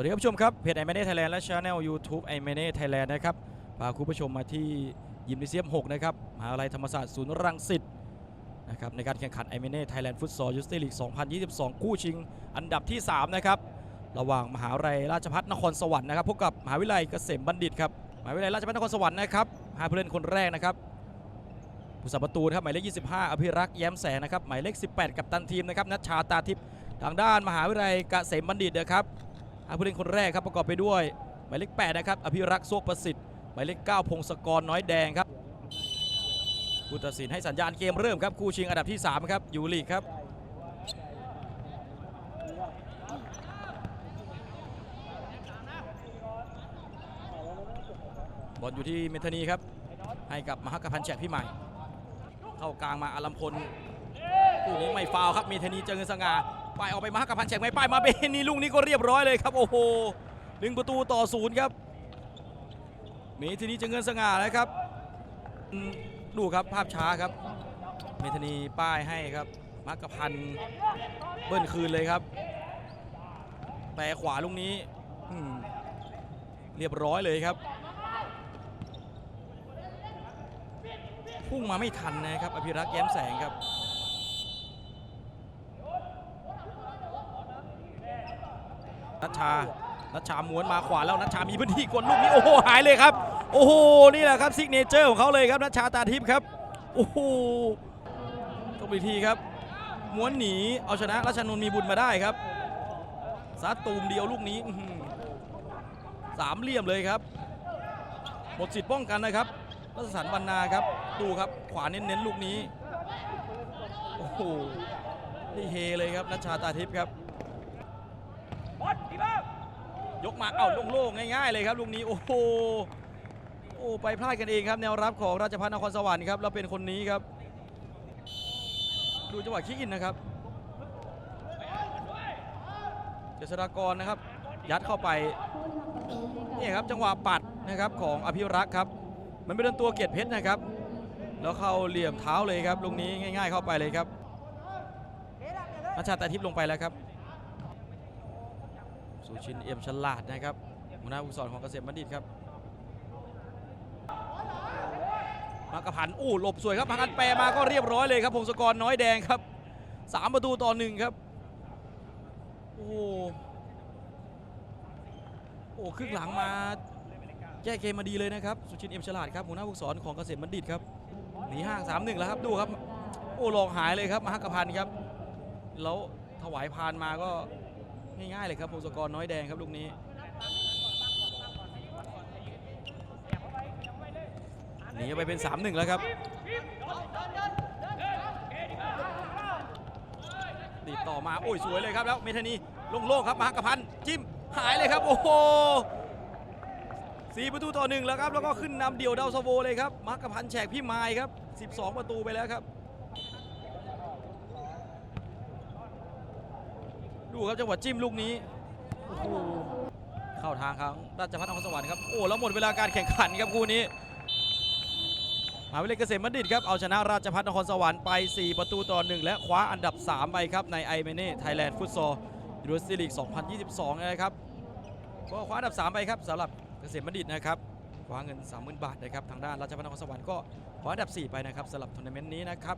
วัสดีครับผู้ชมครับเพจไอ a มเน่ไทยแลนด์และช anel YouTube ไอ a มเน่ไทยแลนด์นะครับพาคุณผู้ชมมาที่ยิมนิเซียม 6 นะครับมหาวิทยาลัยธรรมศาสตร์ศูนย์รังสิตนะครับในการแข่งขันไอ a มเน่ไทยแลนด์ฟุตซอลยูสติลีก 2022 คู่ชิง อันดับที่ 3 นะครับ ระหว่างมหาวิทยาลัยราชภัฏนครสวรรค์นะครับพบกับมหาวิทยาลัยเกษมบัณฑิตครับมหาวิทยาลัยราชภัฏนครสวรรค์นะครับหาผู้เล่นคนแรกนะครับผู้สับประตูนะครับหมายเลข 25 อภิรักษ์แย้มแสงนะครับหมายเลข 18 กับตันทีมนะครับนัชชาตาทิพย์ทางด้านมหาวิทยาลัยเกษมบัณฑิตนะครับ ผู้เล่นคนแรกครับประกอบไปด้วยหมายเลข8นะครับอภิรักษ์โซกประสิทธิ์หมายเลข9พงศกรน้อยแดงครับผู้ตัดสินให้สัญญาณเกมเริ่มครับคู่ชิงอันดับที่3ครับยูลีกครับบอลอยู่ที่เมธานีครับ ให้กับมหักพันแฉกพี่ใหม่ เข้ากลางมาอารัมพลคู่นี้ไม่ฟาวครับเมธานีเจอเงินสง่า ป้ายออกไปมากับพันแฉกไม่ป้ายมาเบนนี่ลูกนี้ก็เรียบร้อยเลยครับ โอ้โหหนึ่งประตูต่อศูนย์ครับเมทีนี้จะเงินสง่านะครับ ดูครับภาพช้าครับ เมธนีป้ายให้ครับมากับพันเบิ้ลคืนเลยครับแต่ขวาลูกนี้เรียบร้อยเลยครับพุ่งมาไม่ทันนะครับ อภิรักษ์แย้มแสงครับ นัชชานัชชาม้วนมาขวาแล้วนัชชามีพื้นที่กดลูกนี้โอ้โหหายเลยครับ โอ้โหนี่แหละครับซิกเนเจอร์ของเขาเลยครับนัชชาตาทิพย์ครับโอ้โหต้องไปทีครับ ม้วนหนีเอาชนะราชนนมีบุญมาได้ครับซัดตูมเดียวลูกนี้สามเหลี่ยมเลยครับ หมดสิทธิ์ป้องกันนะครับรัชสันวรรณาครับดูครับ ขวาเน้นๆลูกนี้โอ้โหนี่เฮเลยครับนัชชาตาทิพย์ครับ ยกมาเอ้าโล่งๆง่ายๆเลยครับลูกนี้โอ้โหโอ้ไปพลาดกันเองครับแนวรับของราชพัฒนครสวรรค์ครับแล้วเป็นคนนี้ครับ ดูจังหวะคิกอินนะครับเจษฎากรนะครับ ยัดเข้าไปนี่ครับจังหวะปัดนะครับของอภิรักษ์ครับ มันเป็นตัวเกียรติเพชรนะครับ แล้วเข้าเหลี่ยมเท้าเลยครับลูกนี้ง่าย ๆเข้าไปเลยครับอาชาตาทิตย์ลงไปแล้วครับ สุชินเอี่ยมฉลาดนะครับหัวหน้าผู้สอนของเกษมบัณฑิตครับมากระพันอู้หลบสวยครับพังอันแปรมาก็เรียบร้อยเลยครับพงศกรน้อยแดงครับสามประตูต่อหนึ่งครับโอ้โหโอ้ครึ่งหลังมาแก้เกมมาดีเลยนะครับ สุชินเอี่ยมฉลาดครับหัวหน้าผู้สอนของเกษมบัณฑิตครับหนีห่างสามหนึ่งแล้วครับดูครับ โอ้หลอกหายเลยครับมหากระพันครับแล้วถวายพานมาก็ ง่ายๆเลยครับพงศกรน้อยแดงครับลูกนี้หนีไปเป็น 3-1 แล้วครับติดต่อมาโอ้ยสวยเลยครับแล้วเมธานีโล่งๆครับมหากพันจิ้มหายเลยครับโอ้โหสี่ประตูต่อหนึ่งแล้วครับแล้วก็ขึ้นนำเดี่ยวดาวซาโวเลยครับมหากพันแฉกพี่ไม้ครับ 12 ประตูไปแล้วครับ ดูครับจังหวะจิ้มลูกนี้โอ้โหเข้าทางของราชพัฒนครสวรรค์ครับโอ้แล้วหมดเวลาการแข่งขันครับคู่นี้มหาวิทยาลัยเกษมบัณฑิตครับเอาชนะราชพัฒนครสวรรค์ไป 4 ประตูต่อ 1 และคว้าอันดับ 3 ไปครับในไอเมเน่ไทยแลนด์ฟุตซอลยูโรสติลีก 2022 นะครับก็คว้าอันดับ 3 ไปครับสำหรับเกษมบัณฑิตนะครับคว้าเงิน 30,000 บาทนะครับทางด้านราชพัฒนครสวรรค์ก็คว้าอันดับ 4 ไปนะครับสำหรับทัวร์นาเมนต์นี้นะครับ